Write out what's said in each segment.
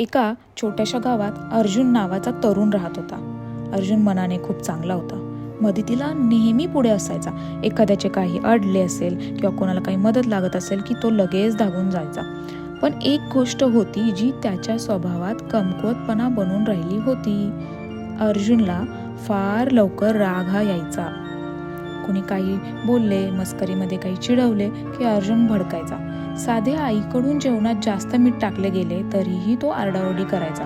एका छोट्याशा गावात अर्जुन नावाचा तरुण राहत होता. अर्जुन मनाने खूप चांगला होता. मदतीला नेहमी पुढे असायचा. एखाद्याचे काही अडले असेल किंवा कोणाला काही मदत लागत असेल की तो लगेच धावून जायचा. पण एक गोष्ट होती जी त्याच्या स्वभावात कमकुवतपणा बनून राहिली होती. अर्जुनला फार लवकर राग हा यायचा. कोणी काही बोलले मस्करीमध्ये काही चिडवले की अर्जुन भडकायचा. साधे आईकडून जेवणात जास्त मीठ टाकले गेले तरीही तो आरडाओरडी करायचा.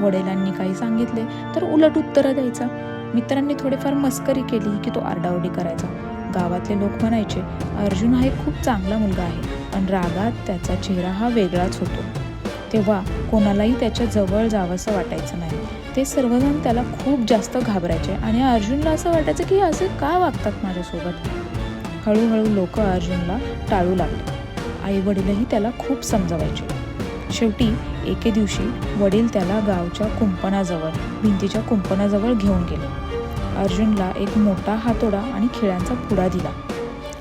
वडिलांनी काही सांगितले तर उलट उत्तरं द्यायचा. मित्रांनी थोडेफार मस्करी केली की तो आरडाओरडी करायचा. गावातले लोक म्हणायचे अर्जुन हा एक खूप चांगला मुलगा आहे. पण रागात त्याचा चेहरा हा वेगळाच होतो. तेव्हा कोणालाही त्याच्याजवळ जावंसं वाटायचं नाही. ते सर्वजण त्याला खूप जास्त घाबरायचे आणि अर्जुनला असं वाटायचं की असे का वागतात माझ्यासोबत? हळूहळू लोक अर्जुनला टाळू लागले. आई वडीलही त्याला खूप समजवायचे. शेवटी एके दिवशी वडील त्याला गावच्या कुंपणाजवळ भिंतीच्या कुंपणाजवळ घेऊन गेले. अर्जुनला एक मोठा हातोडा आणि खिळ्यांचा पुडा दिला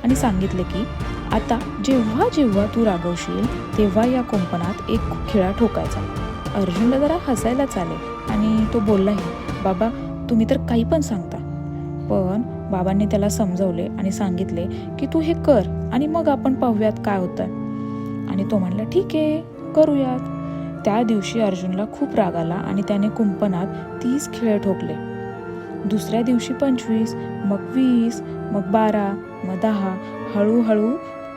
आणि सांगितले की आता जेव्हा जेव्हा तू रागवशील तेव्हा या कुंपणात एक खिळा ठोकायचा. अर्जुनला जरा हसायलाच आले आणि तो बोललाही बाबा तुम्ही तर काही पण सांगता. पण बाबांनी त्याला समजवले आणि सांगितले की तू हे कर आणि मग आपण पाहूयात काय होतं आणि तो म्हणला ठीक आहे करूयात. त्या दिवशी अर्जुनला खूप राग आला आणि त्याने कुंपणात तीस खिळे ठोकले. दुसऱ्या दिवशी पंचवीस मग वीस मग बारा मग दहा हळूहळू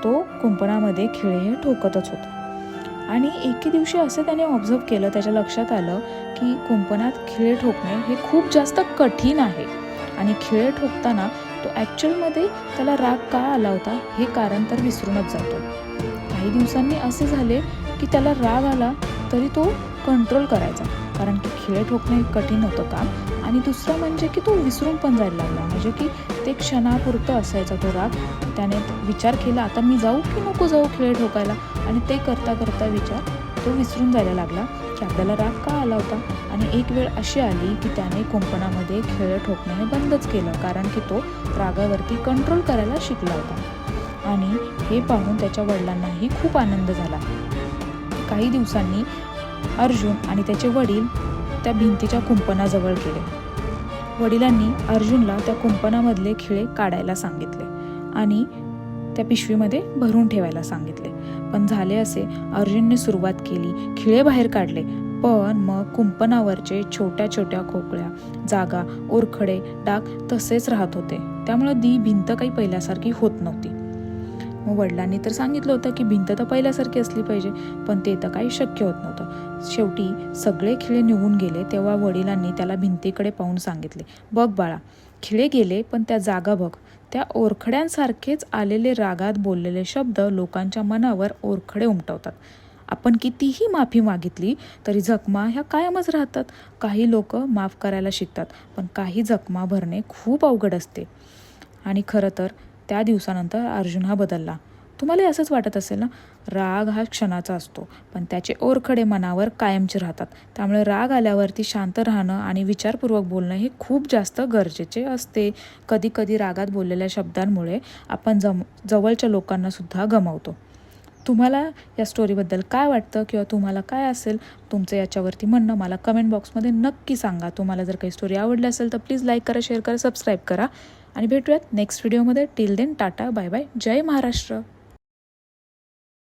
तो कुंपणामध्ये खिळे हे ठोकतच होता. आणि एके दिवशी असं त्याने ऑब्झर्व केलं त्याच्या लक्षात आलं की कुंपणात खिळे ठोकणे हे खूप जास्त कठीण आहे. आणि खिळे ठोकताना तो ॲक्च्युअलमध्ये त्याला राग का आला होता हे कारण तर विसरूनच जातो. काही दिवसांनी असे झाले की त्याला राग आला तरी तो कंट्रोल करायचा. कारण की खिळे ठोकणे हे कठीण होतं काम आणि दुसरं म्हणजे की तो विसरून पण जायला लागला. म्हणजे की ते क्षणापुरतं असायचा तो राग. त्याने विचार केला आता मी जाऊ की नको जाऊ खेळ ठोकायला? आणि ते करता करता विचार तो विसरून जायला लागला की आपल्याला राग का आला होता? आणि एक वेळ अशी आली की त्याने कुंपणामध्ये खेळ ठोकणे हे बंदच केलं कारण की तो रागावरती कंट्रोल करायला शिकला होता. आणि हे पाहून त्याच्या वडिलांनाही खूप आनंद झाला. काही दिवसांनी अर्जुन आणि त्याचे वडील त्या भिंतीच्या कुंपणाजवळ गेले. वडिलांनी अर्जुनला त्या कुंपणामधले खिळे काढायला सांगितले आणि त्या पिशवीमध्ये भरून ठेवायला सांगितले. पण झाले असे अर्जुनने सुरुवात केली खिळे बाहेर काढले. पण मग कुंपणावरचे छोट्या छोट्या खोकळ्या जागा ओरखडे डाग तसेच राहत होते. त्यामुळे दी भिंत काही पहिल्यासारखी होत नव्हती. मग वडिलांनी तर सांगितलं होतं की भिंत तर पहिल्यासारखी असली पाहिजे पण ते तर काही शक्य होत नव्हतं. शेवटी सगळे खिळे निघून गेले तेव्हा वडिलांनी त्याला भिंतीकडे पाहून सांगितले बघ बाळा खिळे गेले पण त्या जागा बघ. त्या ओरखड्यांसारखेच आलेले रागात बोललेले शब्द लोकांच्या मनावर ओरखडे उमटवतात. आपण कितीही माफी मागितली तरी जखमा ह्या कायमच राहतात. काही लोक माफ करायला शिकतात पण काही जखमा भरणे खूप अवघड असते. आणि खरं तर त्या दिवसानंतर अर्जुन हा बदलला. तुम्हाला असंच वाटत असेल ना? राग हा क्षणाचा असतो पण त्याचे ओरखडे मनावर कायमचे राहतात. त्यामुळे राग आल्यावरती शांत राहणं आणि विचारपूर्वक बोलणं हे खूप जास्त गरजेचे असते. कधी कधी रागात बोललेल्या शब्दांमुळे आपण जम जवळच्या लोकांनासुद्धा गमावतो. तुम्हाला या स्टोरीबद्दल काय वाटतं किंवा तुम्हाला काय असेल? तुमचं याच्यावरती म्हणणं मला कमेंट बॉक्समध्ये नक्की सांगा. तुम्हाला जर काही स्टोरी आवडली असेल तर प्लीज लाईक करा शेअर करा सबस्क्राईब करा. आणि भेटूयात नेक्स्ट व्हिडिओमध्ये till then tata bye bye जय महाराष्ट्र.